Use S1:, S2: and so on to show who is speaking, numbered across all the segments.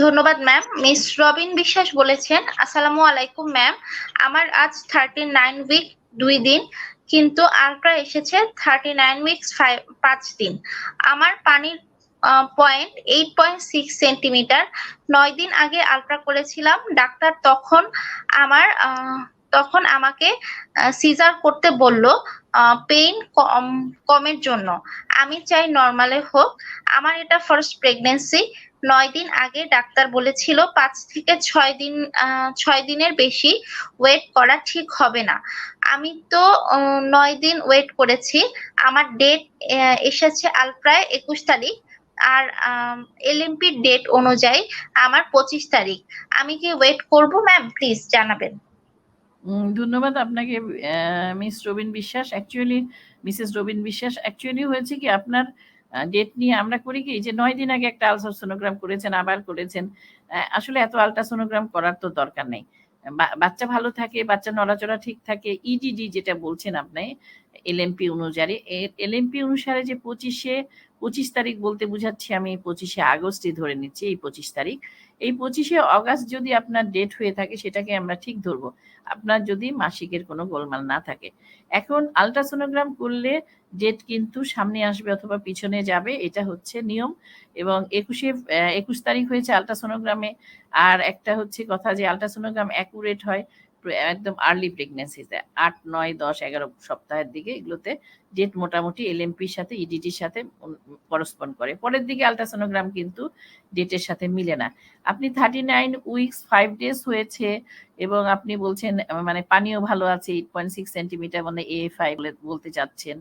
S1: ধন্যবাদ ma'am miss Robin বিশ্বাস বলেছেন, আসসালামু আলাইকুম ম্যাম আমার আজ থার্টি নাইন উইক দুই দিন। কিন্তু আলট্রা এসেছে থার্টি নাইন উইকস পাঁচ দিন। আমার পানির point eight point six centimetre নয় দিন আগে আলট্রা করেছিলাম। ডাক্তার তখন আমার তখন আমাকে সিজার করতে বলল পেইন কম, কমের জন্য। আমি চাই নর্মালে হোক। আমার এটা ফার্স্ট প্রেগনেন্সি নয় দিন আগে ডাক্তার বলেছিল পাঁচ থেকে ছয় দিন ছয় দিনের বেশি ওয়েট করা ঠিক হবে না। আমি তো নয় দিন ওয়েট করেছি। আমার ডেট এসেছে আলপ্রায় একুশ তারিখ। আর এলএমপি ডেট অনুযায়ী আমার পঁচিশ তারিখ। আমি কি ওয়েট করব? ম্যাম প্লিজ জানাবেন।
S2: ধন্যবাদ আপনাকে মিস রবিন বিশ্বাস। অ্যাকচুয়ালি মিসেস রবিন বিশ্বাস অ্যাকচুয়ালি হয়েছে কি, আপনার ডেট নিয়ে আমরা করি কি যে নয় দিন আগে একটা আলট্রাসোনোগ্রাম করেছেন, আবার করেছেন আসলে এত আলট্রাসোনোগ্রাম করার তো দরকার নেই। বাচ্চা ভালো থাকে, বাচ্চা নড়াচড়া ঠিক থাকে ইডিডি যেটা বলছেন আপনি এলএমপি অনুসারে এলএমপি অনুসারে যে পঁচিশে পঁচিশ তারিখ বলতে বুঝাচ্ছি আমি পঁচিশে আগস্টই ধরে নিচ্ছি, এই পঁচিশ তারিখ। এই পঁচিশে অগাস্ট যদি আপনার ডেট হয়ে থাকে সেটাকে আমরা ঠিক ধরবো। আপনার যদি মাসিকের কোনো গোলমাল না থাকে। এখন আলট্রাসোনোগ্রাম করলে ডেট কিন্তু সামনে আসবে অথবা পিছনে যাবে, এটা হচ্ছে নিয়ম। এবং একুশে, একুশ তারিখ হয়েছে আলট্রাসোনোগ্রামে আর একটা হচ্ছে কথা যে আলট্রাসোনোগ্রাম অ্যাকুরেট হয় একদম আর্লি প্রেগনেন্সিতে আট, নয়, দশ, এগারো সপ্তাহের দিকে এগুলোতে ডেট মোটামুটি এলএমপির সাথে ইডিটির সাথে করসপন্ড করে। পরের দিকে আলট্রাসোনোগ্রাম কিন্তু ডেটের সাথে মিলে না। আপনি thirty nine weeks five days হয়েছে এবং আপনি বলছেন মানে পানিও ভালো আছে এইট পয়েন্ট সিক্স সেন্টিমিটার মানে এ ফাইভ বলতে চাচ্ছেন।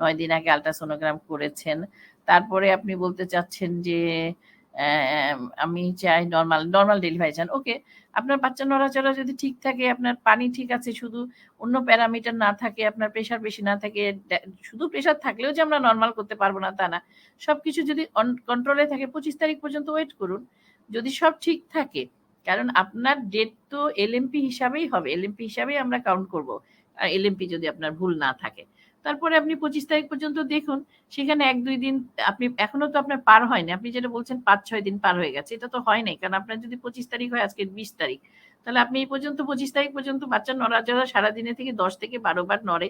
S2: নয় দিন আগে আলট্রাসোনোগ্রাম করেছেন। তারপরে আপনি বলতে চাচ্ছেন যে আমি চাই নর্মাল নর্মাল ডেলিভারি চান। ওকে আপনার বাচ্চা নড়াচড়া যদি ঠিক থাকে, আপনার পানি ঠিক আছে, শুধু অন্য প্যারামিটার না থাকে, আপনার প্রেশার বেশি না থাকে শুধু প্রেশার থাকলেও যে আমরা নর্মাল করতে পারব না, তা না। সবকিছু যদি কন্ট্রোলে থাকে, পঁচিশ তারিখ পর্যন্ত ওয়েট করুন। যদি সব ঠিক থাকে, কারণ আপনার ডেট তো এলএমপি হিসাবেই হবে এলএমপি হিসাবেই আমরা কাউন্ট করব। আর এলএমপি যদি আপনার ভুল না থাকে। তারপরে আপনি পঁচিশ তারিখ পর্যন্ত দেখুন, সেখানে এক দুই দিন আপনি, এখনও তো আপনার পার হয়নি। আপনি যেটা বলছেন পাঁচ ছয় দিন পার হয়ে গেছে, এটা তো হয় নাই। কারণ আপনার যদি পঁচিশ তারিখ হয়, আজকে বিশ তারিখ। তাহলে আপনি এই পর্যন্ত পঁচিশ তারিখ পর্যন্ত বাচ্চা নড়া নড়াচড়া সারাদিনে থেকে দশ থেকে বারো বার নড়ে।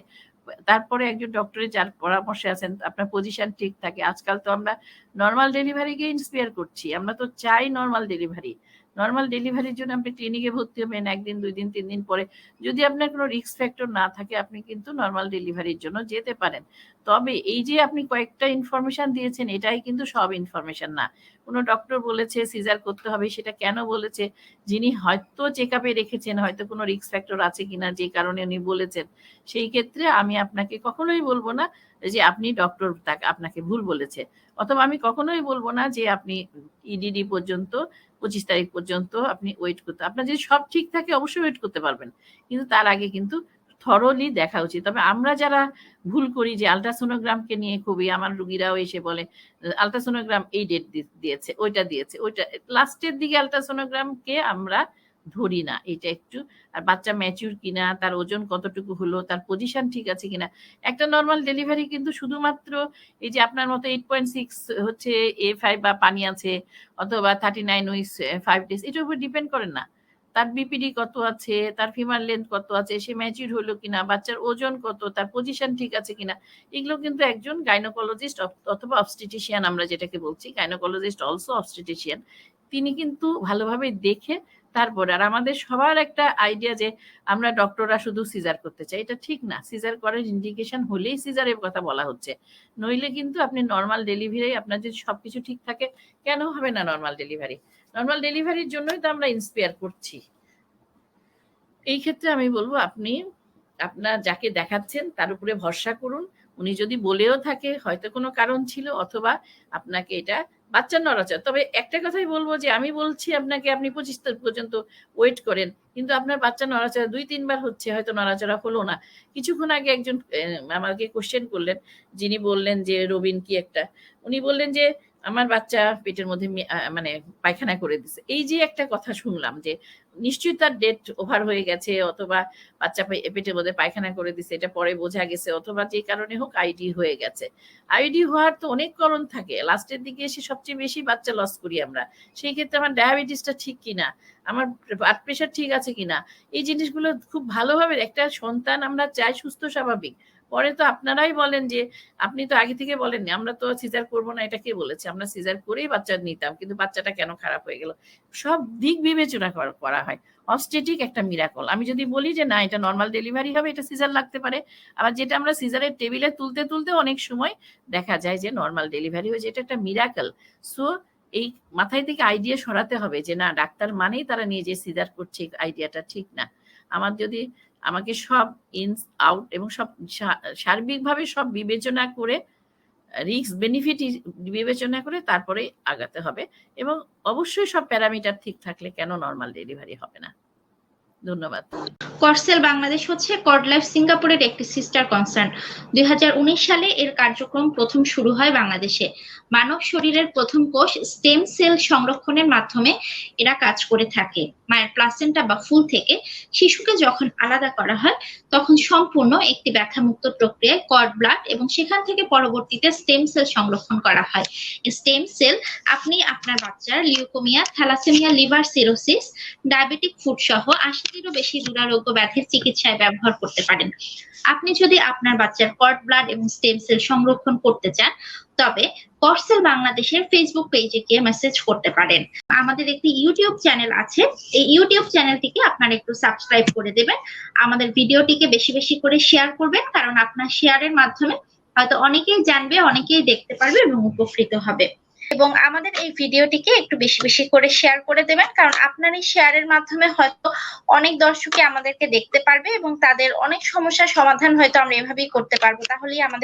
S2: তারপরে একজন ডক্টরের যার পরামর্শে আছেন, আপনার পজিশন ঠিক থাকে। আজকাল তো আমরা নর্মাল ডেলিভারিকে ইন্সপায়ার করছি। আমরা তো চাই নর্মাল ডেলিভারি নর্মাল ডেলিভারির জন্য আপনি ক্লিনিকে ভর্তি হবেন, একদিন, দুই দিন, তিন দিন পরে। যদি আপনার কোনো রিস্ক ফ্যাক্টর না থাকে, আপনি কিন্তু নর্মাল ডেলিভারির জন্য যেতে পারেন। তবে এই যে আপনি কয়েকটা ইনফরমেশন দিয়েছেন, এটাই কিন্তু সব ইনফরমেশন না। কোনো ডক্টর বলেছে সিজার করতে হবে, সেটা কেন বলেছে? যিনি হয়তো চেক আপে রেখেছেন, হয়তো কোনো রিস্ক ফ্যাক্টর আছে কিনা, যে কারণে উনি বলেছেন, সেই ক্ষেত্রে আমি আপনাকে কখনোই বলব না যে আপনি ডক্টর তাকে আপনাকে ভুল বলেছে। অথবা আমি কখনোই বলব না যে আপনি ইডিডি পর্যন্ত, পঁচিশ তারিখ পর্যন্ত আপনি ওয়েট করতে, আপনার যদি সব ঠিক থাকে, অবশ্যই ওয়েট করতে পারবেন। কিন্তু তার আগে কিন্তু থরলি দেখা উচিত। তবে আমরা যারা ভুল করি যে আলট্রাসোনোগ্রামকে নিয়ে খুবই, আমার রুগীরাও এসে বলে, আলট্রাসোনোগ্রাম এই ডেট দিয়েছে, ওইটা দিয়েছে, ওইটা লাস্টের দিকে আলট্রাসোনোগ্রামকে আমরা ধরি না, এটা একটু, আর বাচ্চা ম্যাচিউর কিনা, তার ওজন কতটুকু হলো, তার পজিশন ঠিক আছে কিনা। একটা নর্মাল ডেলিভারি কিন্তু শুধুমাত্র এই যে আপনার মতো এইট পয়েন্ট সিক্স হচ্ছে এ ফাইভ বা পানি আছে, অথবা thirty nine weeks five days এটার উপর ডিপেন্ড করে না। তার বিপিডি কত আছে, তার ফিমার লেন্থ কত আছে, সে ম্যাচিউর হলো কিনা, বাচ্চার ওজন কত, তার পজিশন ঠিক আছে কিনা, এগুলো কিন্তু একজন গাইনোকোলজিস্ট অথবা অবস্টিটিশিয়ান আমরা যেটাকে বলছি গাইনোকোলজিস্ট অলসো অবস্টিটিশিয়ান তিনি কিন্তু ভালোভাবে দেখে তারপরে, আর আমাদের সবার একটা আইডিয়া যে আমরা ডক্টররা শুধু সিজার করতে চাই, এটা ঠিক না সিজার করার ইন্ডিকেশন হলেই সিজারের কথা বলা হচ্ছে, নইলে কিন্তু আপনি নর্মাল ডেলিভারি আপনার যদি সবকিছু ঠিক থাকে, কেন হবে না নর্মাল ডেলিভারি নর্মাল ডেলিভারির জন্যই তো আমরা ইন্সপায়ার করছি। এই ক্ষেত্রে আমি বলব, আপনি, আপনার যাকে দেখাচ্ছেন, তার উপরে ভরসা করুন। উনি যদি বলেও থাকে, হয়তো কোনো কারণ ছিল, অথবা আপনাকে এটা বাচ্চার নড়াচড়া। তবে একটা কথাই বলব যে, আমি বলছি আপনাকে, আপনি পঁচিশ তারিখ পর্যন্ত ওয়েট করেন, কিন্তু আপনার বাচ্চা নড়াচড়া দুই, তিনবার হচ্ছে, হয়তো নড়াচড়া হলো না। কিছুক্ষণ আগে একজন আমাকে কোশ্চেন করলেন, যিনি বললেন যে, রবিন কি একটা? উনি বললেন যে আমার বাচ্চা পেটের মধ্যে মানে পায়খানা করে দিছে। এই যে একটা কথা শুনলাম যে, নিশ্চয়ই তার ডেট ওভার হয়ে গেছে অথবা বাচ্চা পেটের মধ্যে পায়খানা করে দিছে, এটা পরে বোঝা গেছে অথবা যে কারণে হোক আইডি হয়ে গেছে। আইডি হওয়ার তো অনেক কারণ থাকে। লাস্টের দিকে এসে সবচেয়ে বেশি বাচ্চা লস করি আমরা। সেই ক্ষেত্রে আমার ডায়াবেটিসটা ঠিক কিনা? আমার ব্লাড প্রেশার ঠিক আছে কিনা? এই জিনিসগুলো খুব ভালোভাবে একটা সন্তান আমরা চাই সুস্থ স্বাভাবিক। পরে তো আপনারাই বলেন যে, আপনি তো আগে থেকে বলেননি, আমরা তো সিজার করব না, এটা কে বলেছে? আমরা সিজার করেই বাচ্চা নিতাম, কিন্তু বাচ্চাটা কেন খারাপ হয়ে গেল? সব দিক বিবেচনা কর- হয়। অবস্টেটিক একটা মিরাকল আমি যদি বলি যে, না, এটা নর্মাল ডেলিভারি হবে, এটা সিজার লাগতে পারে। আবার যেটা আমরা সিজারের টেবিলে তুলতে তুলতে অনেক সময় দেখা যায় যে নর্মাল ডেলিভারি হয়ে এটা একটা মিরাকল সো এই মাথায় থেকে আইডিয়া সরাতে হবে যে, না, ডাক্তার মানেই তারা নিয়ে যে, সিজার করছে আইডিয়াটা ঠিক না। আমার যদি আমাকে সব ইনস, আউট এবং সব সার্বিকভাবে সব বিবেচনা করে রিক্স বেনিফিট বিবেচনা করে তারপরে আগাতে হবে এবং অবশ্যই সব প্যারামিটার ঠিক থাকলে কেন নর্মাল ডেলিভারি হবে না। ধন্যবাদ।
S1: করসেল বাংলাদেশ হচ্ছে সিঙ্গাপুরের একটি সিস্টার কনসার্ন দুই সালে এর কার্যক্রম প্রথম শুরু হয় বাংলাদেশে। মানব শরীরের প্রথম কোষ স্টেম সেল সংরক্ষণের মাধ্যমে এরা কাজ করে থাকে। মায়ের প্লাসেন্টা বা ফুল থেকে শিশুকে যখন আলাদা করা হয়, তখন সম্পূর্ণ একটি ব্যথামুক্ত প্রক্রিয়ায় কর্ড ব্লাড এবং সেখান থেকে পরবর্তীতে স্টেম সেল সংরক্ষণ করা হয়। স্টেম সেল আপনি আপনার বাচ্চার leukaemia thalassaemia liver cirrhosis diabetic foot সহ আশিটিরও বেশি দুরারোগ্য ব্যাধির চিকিৎসায় ব্যবহার করতে পারেন। আপনি যদি আপনার বাচ্চার কর্ড ব্লাড এবং স্টেম সেল সংরক্ষণ করতে চান, তবে করসেল বাংলাদেশের ফেসবুক পেজে গিয়ে মেসেজ করতে পারেন। আমাদের একটি ইউটিউব চ্যানেল আছে। এই ইউটিউব চ্যানেলটিকে আপনারা একটু সাবস্ক্রাইব করে দেবেন। আমাদের ভিডিওটিকে বেশি বেশি করে শেয়ার করবেন, কারণ আপনার শেয়ারের মাধ্যমে হয়তো অনেকেই জানবে, অনেকেই দেখতে পারবে এবং উপকৃত হবে। এবং আমাদের এই ভিডিওটিকে একটু বেশি বেশি করে শেয়ার করে দেবেন, কারণ আপনার এই শেয়ারের মাধ্যমে হয়তো অনেক দর্শকই আমাদেরকে দেখতে পারবে এবং তাদের অনেক সমস্যার সমাধান হয়তো আমরা এভাবেই করতে পারব। তাহলেই আমাদের